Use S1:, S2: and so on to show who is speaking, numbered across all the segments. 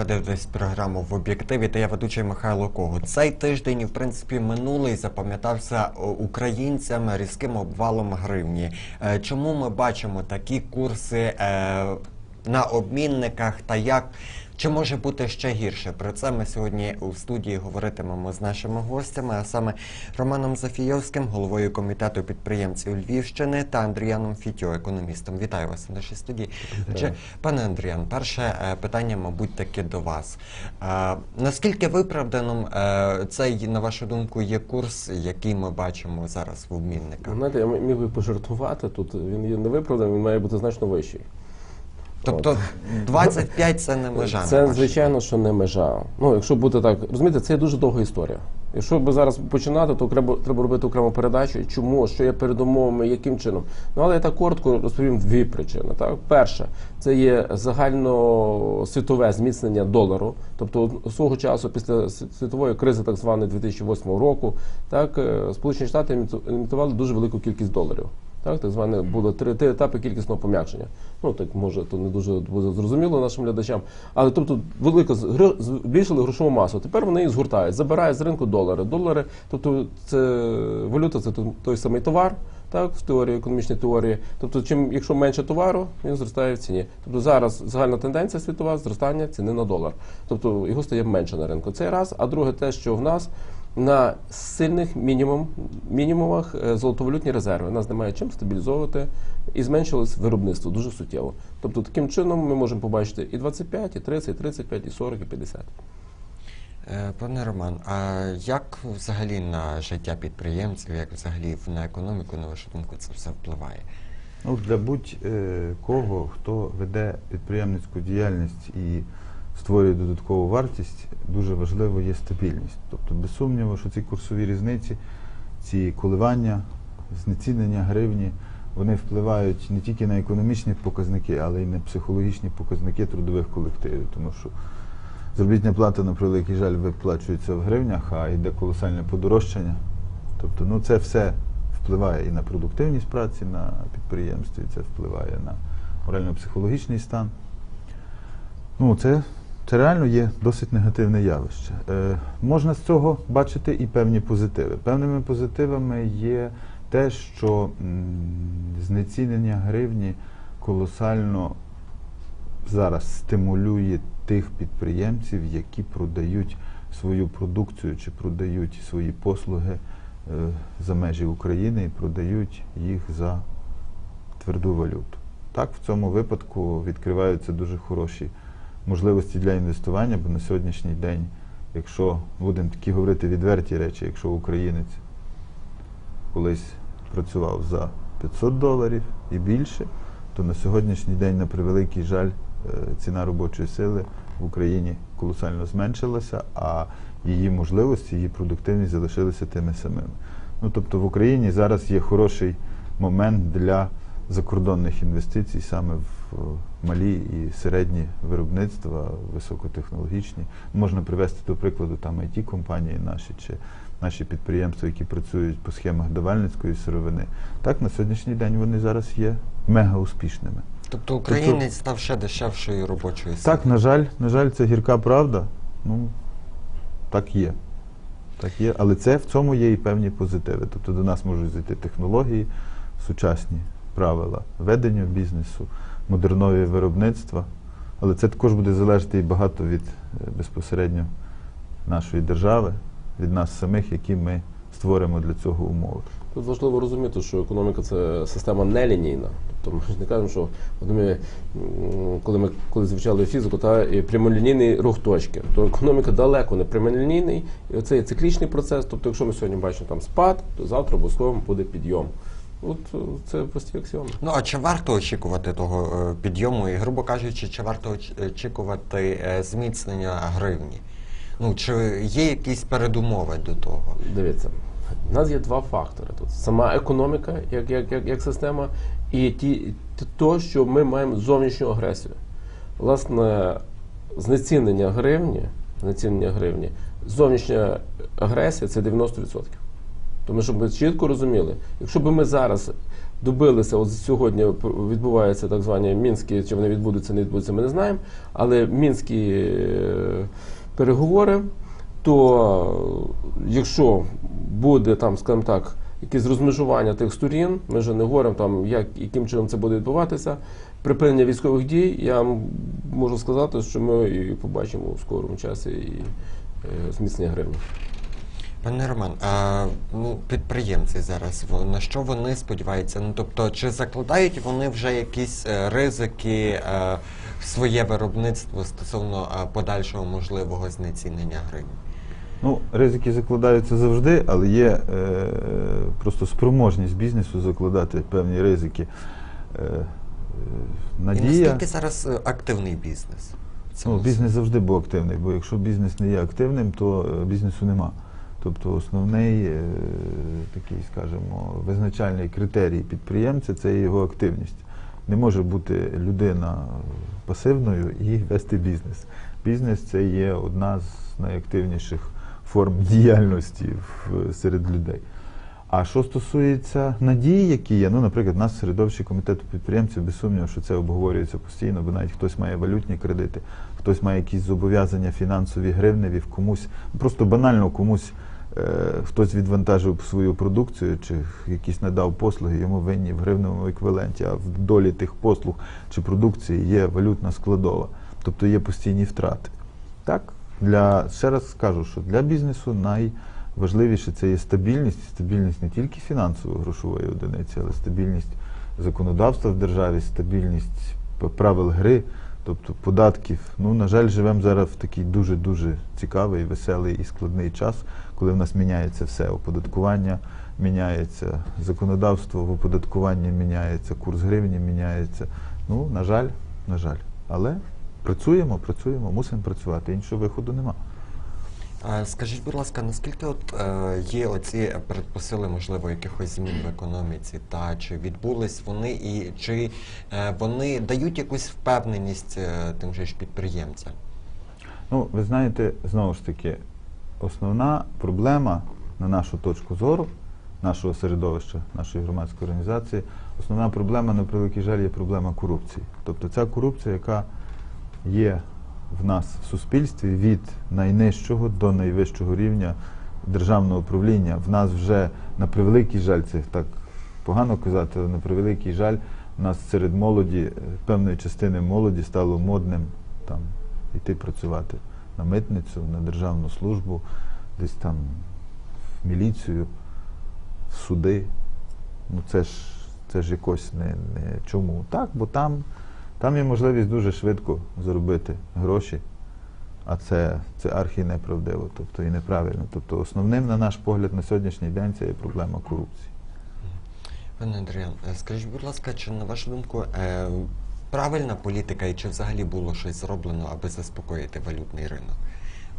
S1: Ви дивитесь програму в об'єктиві. Та я ведучий Михайло Когут. Цей тиждень, в принципі, минулий запам'ятався українцям різким обвалом гривні. Е, Чому ми бачимо такі курси е, на обмінниках та як? Чи може бути ще гірше? Про це ми сьогодні у студії говоритимемо з нашими гостями, а саме Романом Зафійовським, головою комітету підприємців Львівщини, та Андріаном Фітьо, економістом. Вітаю вас в нашій студії. Отже, пане Андріан, перше е, питання, мабуть, таки до вас. Е, Наскільки виправданим е, цей, на вашу думку, є курс, який ми бачимо зараз в обмінниках?
S2: Знаєте, я міг би пожартувати тут. Він є невиправданий, він має бути значно вищий.
S1: Тобто 25 це не межа.
S2: Це звичайно, що не межа. Ну, якщо бути так, розумієте, це є дуже довга історія. Якщо б зараз починати, то треба, треба робити окрему передачу. Чому, що є передумовами, яким чином. Ну але я так коротко розповім дві причини. Так, перше, це є загальносвітове зміцнення долару. Тобто свого часу, після світової кризи, так званої 2008 року, так е, Сполучені Штати емітували дуже велику кількість доларів. Так, так зване було три, три етапи кількісного пом'якшення. Ну так може то не дуже буде зрозуміло нашим глядачам. Але тобто гро- збільшили грошову масу. Тепер вони її згортають, забирають з ринку долари. Долари, тобто це валюта, це той- самий товар. Так, в теорії, економічній теорії. Тобто, чим якщо менше товару, він зростає в ціні. Тобто зараз загальна тенденція світова зростання ціни на долар. Тобто його стає менше на ринку. Це раз. А друге, те, що в нас на сильних мінімум, мінімумах е, золотовалютні резерви. У нас немає чим стабілізовувати і зменшилось виробництво дуже суттєво. Тобто таким чином ми можемо побачити і 25, і 30, і 35, і 40, і 50.
S1: Е, Пане Роман, а як взагалі на життя підприємців, як взагалі на економіку, на вашу думку, це все впливає?
S3: Ну, для будь-кого, хто веде підприємницьку діяльність і створює додаткову вартість, дуже важливо є стабільність. Тобто, без сумніву, що ці курсові різниці, ці коливання, знецінення гривні, вони впливають не тільки на економічні показники, але й на психологічні показники трудових колективів. Тому що заробітня плата, на превеликий жаль, виплачується в гривнях, а йде колосальне подорожчання. Тобто, ну це все впливає і на продуктивність праці на підприємстві, це впливає на морально-психологічний стан. Ну, це, це реально є досить негативне явище. Е, можна з цього бачити і певні позитиви. Певними позитивами є те, що знецінення гривні колосально зараз стимулює тих підприємців, які продають свою продукцію чи продають свої послуги е, за межі України і продають їх за тверду валюту. Так, в цьому випадку відкриваються дуже хороші можливості для інвестування, бо на сьогоднішній день, якщо будемо такі говорити відверті речі, якщо українець колись працював за 500 доларів і більше, то на сьогоднішній день, на превеликий жаль, е, ціна робочої сили в Україні колосально зменшилася, а її можливості, її продуктивність залишилися тими самими. Ну тобто в Україні зараз є хороший момент для закордонних інвестицій саме в е, малі і середні виробництва, високотехнологічні. Можна привести до прикладу там it компанії наші чи наші підприємства, які працюють по схемах давальницької сировини. Так, на сьогоднішній день вони зараз є мега успішними.
S1: Тобто українець став ще дешевшою робочою силою.
S3: Так, на жаль, на жаль, це гірка правда. Ну, так є. Так є. Але це в цьому є і певні позитиви. Тобто до нас можуть зайти технології, сучасні правила ведення бізнесу, модернові виробництва. Але це також буде залежати і багато від е, безпосередньо нашої держави, від нас самих, які ми створимо для цього умови.
S2: Тут важливо розуміти, що економіка це система нелінійна. Тобто ми не кажемо, що ми, коли ми коли звучали фізику, та і прямолінійний рух точки, то економіка далеко не прямолінійний, і це є циклічний процес. Тобто, якщо ми сьогодні бачимо там спад, то завтра обов'язково буде підйом. От е, це прості аксіоми.
S1: Ну а чи варто очікувати того е, підйому? І, грубо кажучи, чи варто очікувати е, зміцнення гривні? Ну, чи є якісь передумови до того?
S2: Дивіться, у нас є два фактори тут: сама економіка, як, як, як, як система, і ті, то, що ми маємо зовнішню агресію. Власне, знецінення гривні, знецінення гривні, зовнішня агресія це 90%. Тому щоб ми чітко розуміли, якщо б ми зараз добилися. От сьогодні відбуваються так звані мінські, чи вони відбудуться, не відбудуться, ми не знаємо. Але мінські е, переговори, то якщо буде там, скажімо так, якесь розмежування тих сторін, ми вже не говоримо там, як яким чином це буде відбуватися. Припинення військових дій, я можу сказати, що ми побачимо у скорому часі і е, зміцнення гривні.
S1: Пане Роман, а ну підприємці зараз на що вони сподіваються? Ну тобто, чи закладають вони вже якісь е, ризики е, в своє виробництво стосовно е, подальшого можливого знецінення гривні?
S3: Ну, ризики закладаються завжди, але є е, просто спроможність бізнесу закладати певні ризики. Е, е,
S1: І наскільки зараз е, активний бізнес?
S3: Ну, бізнес завжди був активний, бо якщо бізнес не є активним, то бізнесу нема. Тобто основний е, такий, скажімо, визначальний критерій підприємця це його активність. Не може бути людина пасивною і вести бізнес. Бізнес це є одна з найактивніших форм діяльності в, серед людей. А що стосується надій, які є, ну, наприклад, у нас в середовищі комітету підприємців, без сумніву, що це обговорюється постійно, бо навіть хтось має валютні кредити, хтось має якісь зобов'язання фінансові, гривневі в комусь, просто банально комусь хтось відвантажив свою продукцію чи якісь надав послуги, йому винні в гривневому еквіваленті, а в долі тих послуг чи продукції є валютна складова, тобто є постійні втрати. Так, для, ще раз скажу, що для бізнесу найважливіше це є стабільність, стабільність не тільки фінансово-грошової одиниці, але стабільність законодавства в державі, стабільність правил гри, тобто податків. Ну, на жаль, живемо зараз в такий дуже-дуже цікавий, веселий і складний час, коли в нас міняється все. Оподаткування міняється, законодавство в оподаткуванні міняється, курс гривні міняється. Ну, на жаль, на жаль. Але працюємо, працюємо, мусимо працювати. Іншого виходу нема.
S1: Скажіть, будь ласка, наскільки от е, є оці передпосили, можливо, якихось змін в економіці, та чи відбулись вони, і чи е, вони дають якусь впевненість е, тим же ж підприємцям?
S3: Ну, ви знаєте, знову ж таки, основна проблема, на нашу точку зору, нашого середовища, нашої громадської організації, основна проблема, на превеликий жаль, є проблема корупції. Тобто ця корупція, яка є в нас в суспільстві від найнижчого до найвищого рівня державного управління. В нас вже на превеликий жаль, це так погано казати, але на превеликий жаль, в нас серед молоді, е, певної частини молоді стало модним там йти працювати на митницю, на державну службу, десь там в міліцію, в суди. Ну це ж це ж якось не, не чому. Так, бо там, там є можливість дуже швидко заробити гроші, а це, це архі неправдиво, тобто і неправильно. Тобто основним, на наш погляд, на сьогоднішній день це є проблема корупції.
S1: Пане Андріан, е, скажіть, будь ласка, чи на вашу думку е, правильна політика і чи взагалі було щось зроблено, аби заспокоїти валютний ринок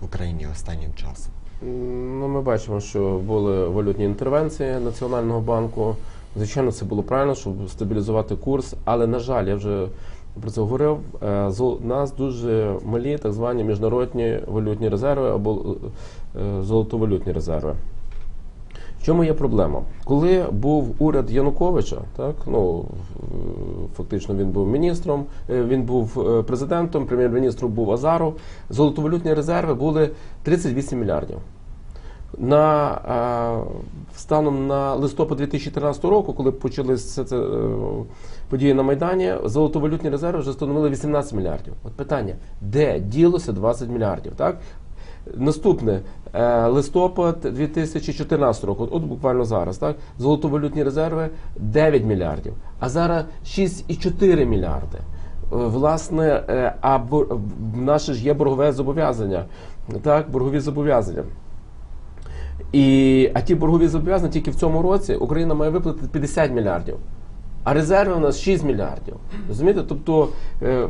S1: в Україні останнім часом?
S2: Ну, ми бачимо, що були валютні інтервенції Національного банку. Звичайно, це було правильно, щоб стабілізувати курс. Але, на жаль, я вже про це говорив. е, У нас дуже малі так звані міжнародні валютні резерви або е, золотовалютні резерви. В чому є проблема? Коли був уряд Януковича, так ну е, фактично він був міністром, е, він був е, президентом, прем'єр-міністром був Азаров. Золотовалютні резерви були 38 мільярдів. На е, станом на листопад 2013 року, коли почалися це, е, події на Майдані, золотовалютні резерви вже становили 18 мільярдів. От питання: де ділося 20 мільярдів? Так? Наступне е, листопад 2014 року, от буквально зараз, так золотовалютні резерви 9 мільярдів, а зараз 6,4 мільярди. Власне, а наше ж є боргове зобов'язання, так, боргові зобов'язання. І, а ті боргові зобов'язання тільки в цьому році Україна має виплатити 50 мільярдів. А резерви у нас 6 мільярдів. Розумієте? Тобто е,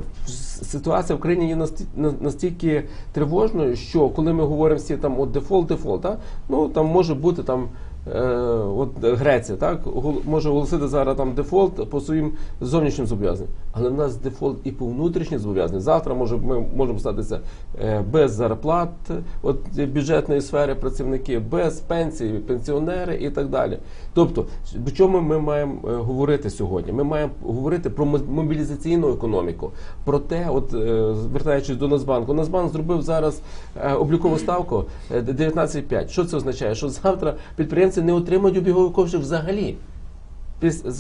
S2: ситуація в країні є насті- настільки тривожною, що коли ми говоримо всі там от дефолт, дефолт, да? ну там може бути там от Греція, так може оголосити зараз там дефолт по своїм зовнішнім зобов'язанням, але в нас дефолт і по внутрішнім зобов'язанням. Завтра може ми можемо статися е, без зарплат, от е, бюджетної сфери працівники, без пенсії, пенсіонери і так далі. Тобто, в чому ми маємо е, говорити сьогодні? Ми маємо говорити про мо- мобілізаційну економіку, про те, от е, звертаючись до Нацбанку, Нацбанк зробив зараз е, облікову ставку е, 19,5. Що це означає? Що завтра підприємці не отримають обіговий кошти взагалі.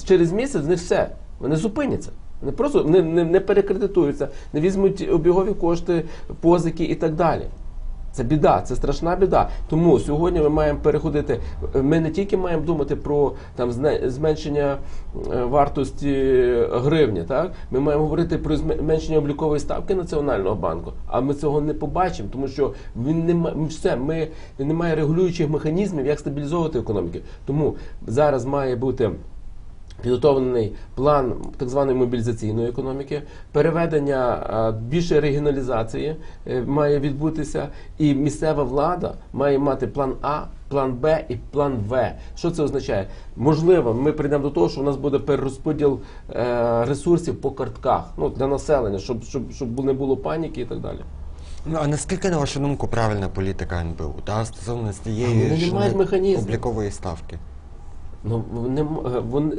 S2: Через місяць них все, вони зупиняться. Вони просто не, не, не перекредитуються, не візьмуть обігові кошти, позики і так далі. Це біда, це страшна біда. Тому сьогодні ми маємо переходити. Ми не тільки маємо думати про там зменшення е, вартості гривні, так ми маємо говорити про зменшення облікової ставки Національного банку. А ми цього не побачимо, тому що він не все. Ми немає регулюючих механізмів, як стабілізовувати економіки. Тому зараз має бути. Підготовлений план так званої мобілізаційної економіки, переведення більше регіоналізації е, має відбутися, і місцева влада має мати план А, план Б і план В. Що це означає? Можливо, ми прийдемо до того, що у нас буде перерозподіл е, ресурсів по картках ну, для населення, щоб, щоб, щоб не було паніки і так далі.
S1: Ну а наскільки, на вашу думку, правильна політика НБУ та стосовно
S2: А
S1: цієї
S2: вони не
S1: ж облікової ставки?
S2: Ну вони м-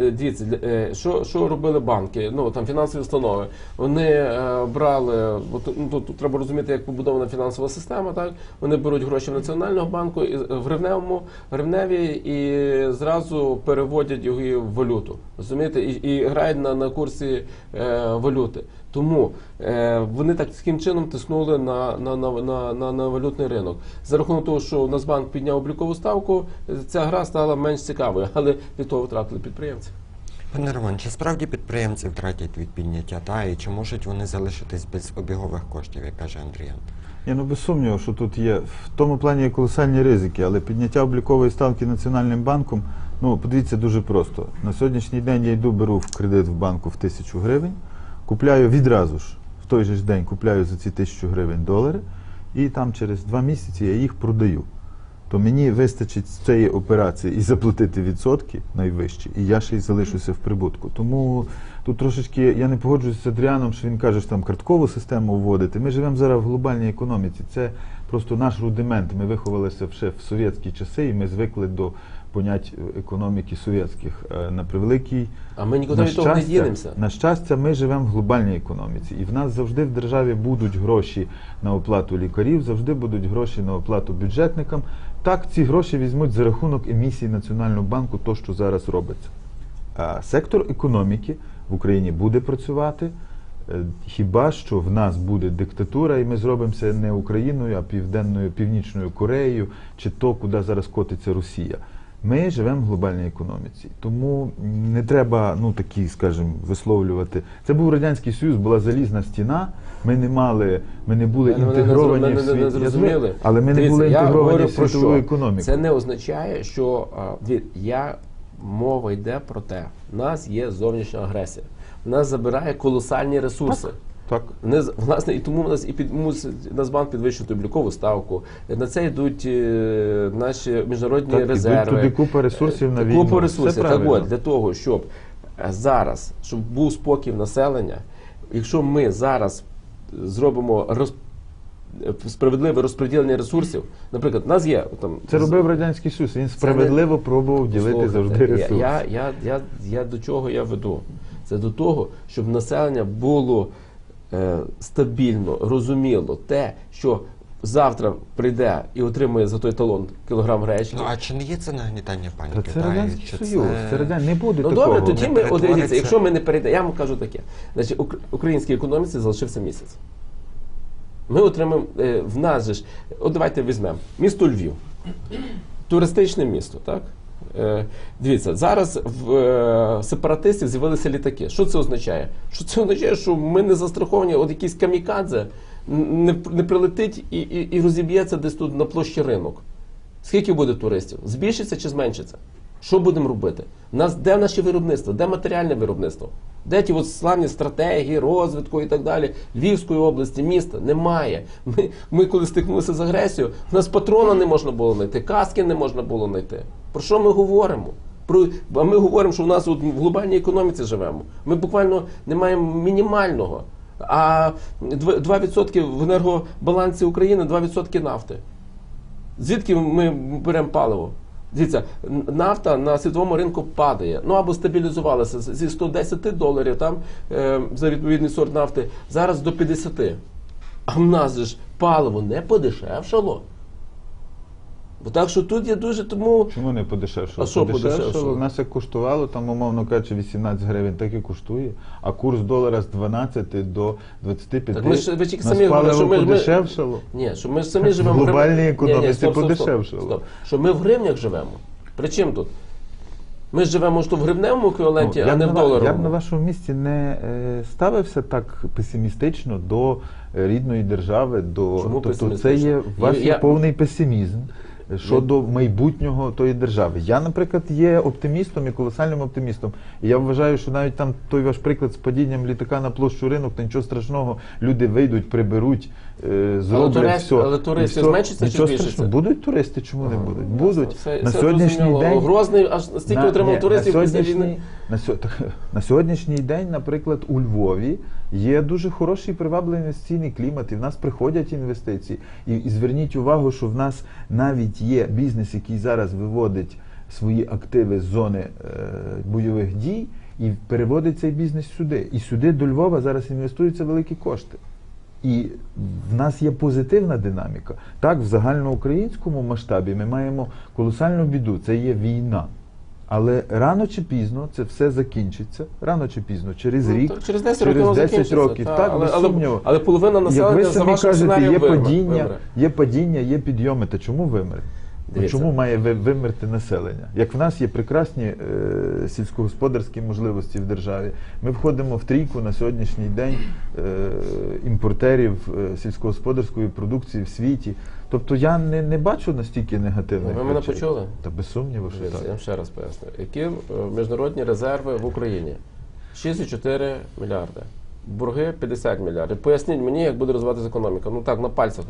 S2: е, е, дивіться, е, що, що робили банки? Ну там фінансові установи. Вони брали, от, ну, тут, треба розуміти, як побудована фінансова система. Так вони беруть гроші в національного банку і в гривневому гривневі і зразу переводять їх в валюту. Розумієте, і, і грають на, на курсі е, валюти. Тому е, вони так таким чином тиснули на, на, на, на, на, на валютний ринок. За рахунок того, що Нацбанк підняв облікову ставку, ця гра стала менш цікавою, але від того втратили підприємці.
S1: Пане Роман, чи справді підприємці втратять від підняття та і чи можуть вони залишитись без обігових коштів, як каже Андріян?
S3: Ні, ну без сумніву, що тут є в тому плані є колосальні ризики, але підняття облікової ставки Національним банком, ну подивіться дуже просто. На сьогоднішній день я йду, беру в кредит в банку в тисячу гривень, купляю відразу ж, в той же ж день купляю за ці тисячу гривень долари, і там через два місяці я їх продаю. То мені вистачить з цієї операції і заплатити відсотки найвищі, і я ще й залишуся в прибутку. Тому тут трошечки я не погоджуюся з Адріаном, що він каже, що там карткову систему вводити. Ми живемо зараз в глобальній економіці. Це просто наш рудимент. Ми виховалися ще в совєтські часи, і ми звикли до понять економіки совєтських. Е, На превеликий
S2: А ми нікуди від того не дінемося.
S3: на щастя, ми живемо в глобальній економіці, і в нас завжди в державі будуть гроші на оплату лікарів, завжди будуть гроші на оплату бюджетникам. Так, ці гроші візьмуть за рахунок емісії Національного банку, то що зараз робиться. А сектор економіки в Україні буде працювати. е, Хіба що в нас буде диктатура, і ми зробимося не Україною, а південною північною Кореєю, чи то, куди зараз котиться Росія. Ми живемо в глобальній економіці, тому не треба ну такі, скажімо, висловлювати. Це був радянський союз, була залізна стіна. Ми не мали, ми не були
S2: не
S3: інтегровані в
S2: мене не- не
S3: світ.
S2: Зрозуміли.
S3: але ми не були інтегровані в світову економіку.
S2: Це не означає, що від- я мова йде про те, в нас є зовнішня агресія. В нас забирає колосальні ресурси.
S3: Так.
S2: Не з- власне, і тому в нас і під мусить Нацбанк підвищити облікову ставку. На це йдуть е, наші міжнародні
S3: Так,
S2: резерви.
S3: туди купа ресурсів на війну.
S2: Купа ресурсів. Так от, для того, щоб е, зараз, щоб був спокій в населення, якщо ми зараз зробимо роз... е, справедливе розподілення ресурсів, наприклад, у нас є там
S3: Це робив радянський союз. Він справедливо пробував ділити
S2: Слухайте,
S3: завжди ресурси.
S2: Я, я, я, я до чого я веду? Це до того, щоб населення було е, стабільно, розуміло те, що завтра прийде і отримує за той талон кілограм гречки.
S1: Ну а чи не є це нагнітання паніки?
S3: Та це радянський
S1: чи
S3: союз. Це радян... Не буде
S2: Ну
S3: такого.
S2: добре, тоді
S1: не
S2: ми от дивіться, якщо ми не перейдемо, я вам кажу таке. Значить, ук- українській економіці залишився місяць. Ми отримаємо е, в нас же ж, от давайте візьмемо місто Львів, туристичне місто, так? Е, дивіться, зараз в е, сепаратистів з'явилися літаки. Що це означає? Що це означає, що ми не застраховані, от якийсь камікадзе не, не прилетить і, і, і розіб'ється десь тут на площі ринок. Скільки буде туристів? Збільшиться чи зменшиться? Що будемо робити? Нас де наше виробництво? Де матеріальне виробництво? Де ті от славні стратегії, розвитку і так далі, Львівської області, міста? Немає. Ми, ми коли стикнулися з агресією, у нас патрона не можна було знайти, каски не можна було знайти. Про що ми говоримо? Про, а ми говоримо, що у нас от в глобальній економіці живемо. Ми буквально не маємо мінімального. А 2% в енергобалансі України 2% нафти. Звідки ми беремо паливо? Дивіться, нафта на світовому ринку падає. Ну або стабілізувалася зі 110 доларів там е, за відповідний сорт нафти, зараз до 50. А в нас ж паливо не подешевшало. Бо так що тут є дуже тому.
S3: Чому не подешевшало?
S2: А що подешевшало?
S3: У нас як коштувало, там, умовно кажучи, 18 гривень, так і коштує. А курс долара з 12 до 25.
S2: Так ми ж- ви тільки самі говорили, що ми- ми-
S3: подешевшало.
S2: Ні, що ми ж самі живемо
S3: В глобальній економіці подешевшало.
S2: Що ми в гривнях живемо. При чим тут? Ми ж живемо що в гривневому еквіваленті,
S3: Ну,
S2: а не в доларовому.
S3: я б на вашому місці не е, ставився так песимістично до е, рідної держави. До,
S2: Чому
S3: тобто це є ваш
S2: Я-
S3: повний песимізм щодо майбутнього тої держави. Я, наприклад, є оптимістом і колосальним оптимістом. І я вважаю, що навіть там той ваш приклад з падінням літака на площу ринок, то нічого страшного, люди вийдуть, приберуть, е, зроблять
S2: турист-
S3: все.
S2: але
S3: І
S2: туристів
S3: все.
S2: зменшиться чи
S3: страшного. Будуть туристи, чому не будуть? Будуть.
S2: Це,
S3: на
S2: це
S3: сьогоднішній
S2: зрозуміло.
S3: день
S2: Грозний аж стільки
S3: на-
S2: отримав
S3: ні,
S2: туристів
S3: на
S2: після
S3: сьогоднішній,
S2: війни.
S3: на, сьо- на сьогоднішній день, наприклад, у Львові є дуже хороший привабливий інвестиційний клімат, і в нас приходять інвестиції. І, і зверніть увагу, що в нас навіть є бізнес, який зараз виводить свої активи з зони е, бойових дій і переводить цей бізнес сюди. І сюди до Львова зараз інвестуються великі кошти. І в нас є позитивна динаміка. Так, в загальноукраїнському масштабі ми маємо колосальну біду. Це є війна. Але рано чи пізно це все закінчиться. Рано чи пізно, через
S2: Ну,
S3: рік,
S2: так, через 10 років воно закінчиться,
S3: років.
S2: та,
S3: так,
S2: але-
S3: без сумніву.
S2: але половина
S3: Як
S2: населення
S3: ви
S2: за вашим
S3: кажете, є
S2: вимре,
S3: падіння,
S2: вимре.
S3: є падіння, є підйоми. Та чому вимре? Ну, чому має ви- вимерти населення? Як в нас є прекрасні е, сільськогосподарські можливості в державі, ми входимо в трійку на сьогоднішній день е, імпортерів е, сільськогосподарської продукції в світі. Тобто я не, не бачу настільки негативних.
S2: Ви мене
S3: речей.
S2: почули?
S3: Та без сумніву, що
S2: Дивіться, Я вам ще раз поясню. Які е, міжнародні резерви в Україні? 6,4 мільярди. Борги 50 мільярдів. Поясніть мені, як буде розвиватися економіка. Ну так, на пальцях.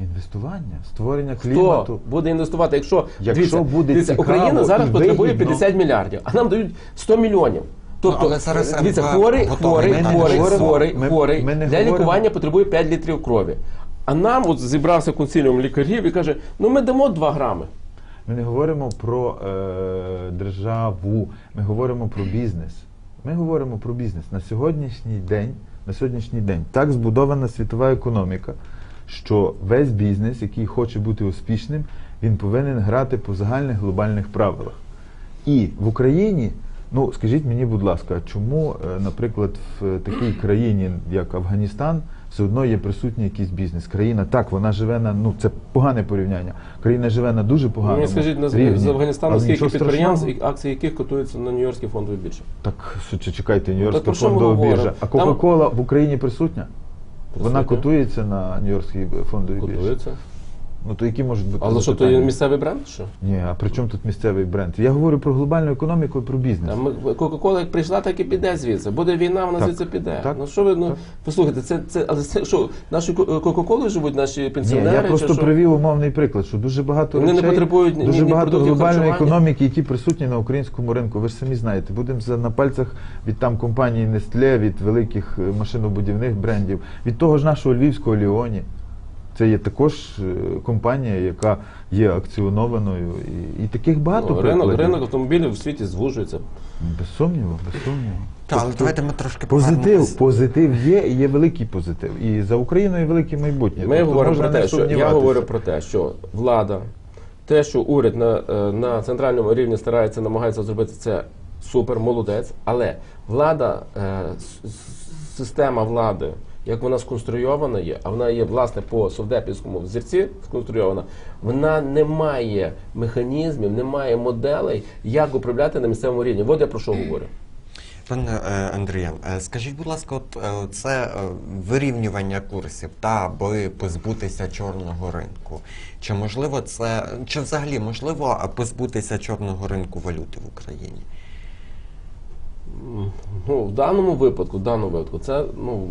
S3: Інвестування, створення
S2: Хто
S3: клімату.
S2: буде інвестувати? Якщо,
S3: Якщо
S2: дивіться,
S3: буде
S2: дивіться,
S3: цікаво
S2: Україна зараз потребує
S3: вигідно.
S2: 50 мільярдів, а нам дають 100 мільйонів. Тобто,
S1: Ну, але зараз
S2: дивіться, хворий, хворий, хворий, хворий, хворий
S3: не
S2: для
S3: говоримо-
S2: лікування потребує 5 літрів крові. А нам от зібрався консиліум лікарів і каже: ну ми дамо 2 грами.
S3: Ми не говоримо про е, державу, ми говоримо про бізнес. Ми говоримо про бізнес. На сьогоднішній день, на сьогоднішній день так збудована світова економіка, що весь бізнес, який хоче бути успішним, він повинен грати по загальних глобальних правилах. І в Україні, ну скажіть мені, будь ласка, чому, е, наприклад, в такій країні, як Афганістан, все одно є присутній якийсь бізнес. Країна так, вона живе на ну це погане порівняння. Країна живе на дуже поганому
S2: Мені скажіть на
S3: рівні.
S2: з Афганістану, скільки підприємств, і акції яких котуються на Нью-Йоркській фондовій біржі?
S3: Так чекайте, Нью-Йоркська
S2: про
S3: фондова біржа. А Кока-Кола в Україні присутня? Вона котується на Нью-Йоркській фондовій біржі. Ну то які можуть бути
S2: Але що, то
S3: запитання?
S2: є місцевий бренд? Що?
S3: Ні, а при чому тут місцевий бренд? Я говорю про глобальну економіку і про бізнес.
S2: А ми- Кока-кола як прийшла, так і піде звідси. Буде війна, вона
S3: Так,
S2: звідси піде.
S3: так,
S2: ну що ви ну
S3: так.
S2: послухайте, це це але це що наші ко- Кока-колою живуть наші
S3: Ні,
S2: пенсіонери?
S3: я
S2: чи
S3: просто
S2: що?
S3: привів умовний приклад, що дуже багато
S2: Вони не
S3: речей,
S2: потребують ні-
S3: дуже
S2: ні
S3: багато
S2: продуктів
S3: глобальної
S2: харчування.
S3: економіки, які присутні на українському ринку. Ви ж самі знаєте, будемо за на пальцях від там компанії Nestle, від великих е, машинобудівних брендів, від того ж нашого львівського Ліоні. Це є також е, компанія, яка є акціонованою, і, і таких багато
S2: Ну, ринок,
S3: прикладів.
S2: ринок автомобілів в світі звужується.
S3: Без сумніву, без сумніву.
S1: Так, але давайте ми трошки
S3: Позитив,
S1: позитив
S3: є і є великий позитив. І за Україною велике майбутнє.
S2: Ми
S3: Тобто
S2: говоримо про те, що я говорю про те, що влада, те, що уряд на, е, на центральному рівні старається, намагається зробити це супер, молодець. Але влада, е, система влади, як вона сконструйована є, а вона є власне по совдепівському взірці сконструйована, вона не має механізмів, не має моделей, як управляти на місцевому рівні. От я про що говорю.
S1: Пане е, е, скажіть, будь ласка, от е, це вирівнювання курсів та аби позбутися чорного ринку. Чи можливо це, чи взагалі можливо позбутися чорного ринку валюти в Україні?
S2: Ну, в даному випадку, в даному випадку, це ну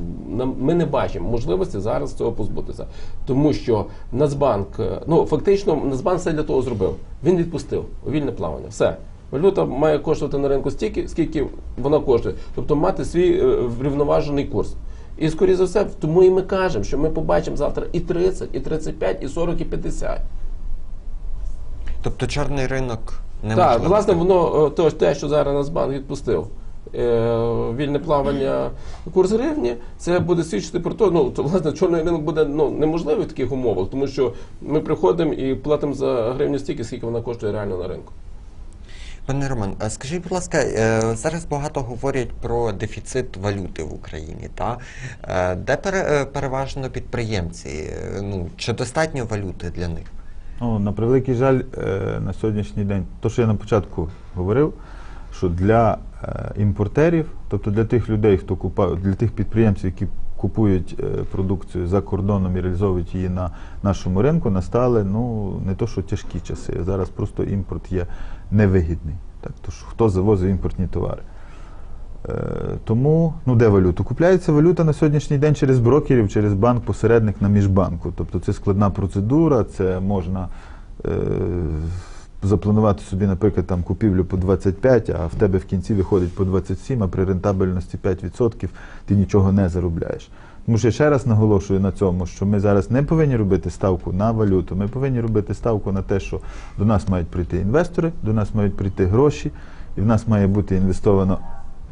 S2: ми не бачимо можливості зараз цього позбутися, тому що Нацбанк, е, ну фактично, Нацбанк все для того зробив. Він відпустив у вільне плавання. Все. Валюта має коштувати на ринку стільки, скільки вона коштує, тобто мати свій е, врівноважений курс. І скоріше за все, тому і ми кажемо, що ми побачимо завтра і 30, і 35, і 40, і 50.
S1: Тобто чорний ринок не
S2: Так, власне, воно е, то, те, що зараз Нацбанк відпустив. Е, Вільне плавання курс гривні, це буде свідчити про те, ну то власне чорний ринок буде ну неможливий в таких умовах, тому що ми приходимо і платимо за гривню стільки, скільки вона коштує реально на ринку.
S1: Пане Роман, а скажіть, будь ласка, е, зараз багато говорять про дефіцит валюти в Україні, та? Е, Де переважно підприємці? Ну, чи достатньо валюти для них?
S3: Ну, на превеликий жаль, на сьогоднішній день, то, що я на початку говорив, що для імпортерів, тобто для тих людей, хто купає, для тих підприємців, які купують е, продукцію за кордоном і реалізовують її на нашому ринку, настали ну не то, що тяжкі часи. Зараз просто імпорт є невигідний. Так, тож хто завозив імпортні товари? Е, Тому ну де валюту? Купляється валюта на сьогоднішній день через брокерів, через банк, посередник на міжбанку. Тобто це складна процедура, це можна е, запланувати собі, наприклад, там купівлю по 25, а в тебе в кінці виходить по 27, а при рентабельності 5% ти нічого не заробляєш. Тому що я ще раз наголошую на цьому, що ми зараз не повинні робити ставку на валюту. Ми повинні робити ставку на те, що до нас мають прийти інвестори, до нас мають прийти гроші, і в нас має бути інвестовано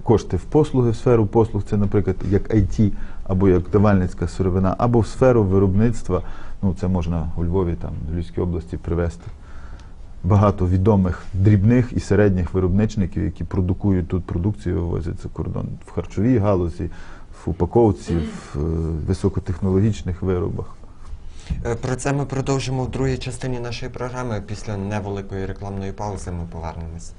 S3: кошти в послуги, в сферу послуг, це, наприклад, як IT, або як давальницька сировина, або в сферу виробництва. Ну, це можна у Львові, там, в Львівській області привести багато відомих дрібних і середніх виробничників, які продукують тут продукцію, вивозять за кордон в харчовій галузі, в упаковці, в е, високотехнологічних виробах.
S1: Е, Про це ми продовжимо в другій частині нашої програми. Після невеликої рекламної паузи ми повернемось.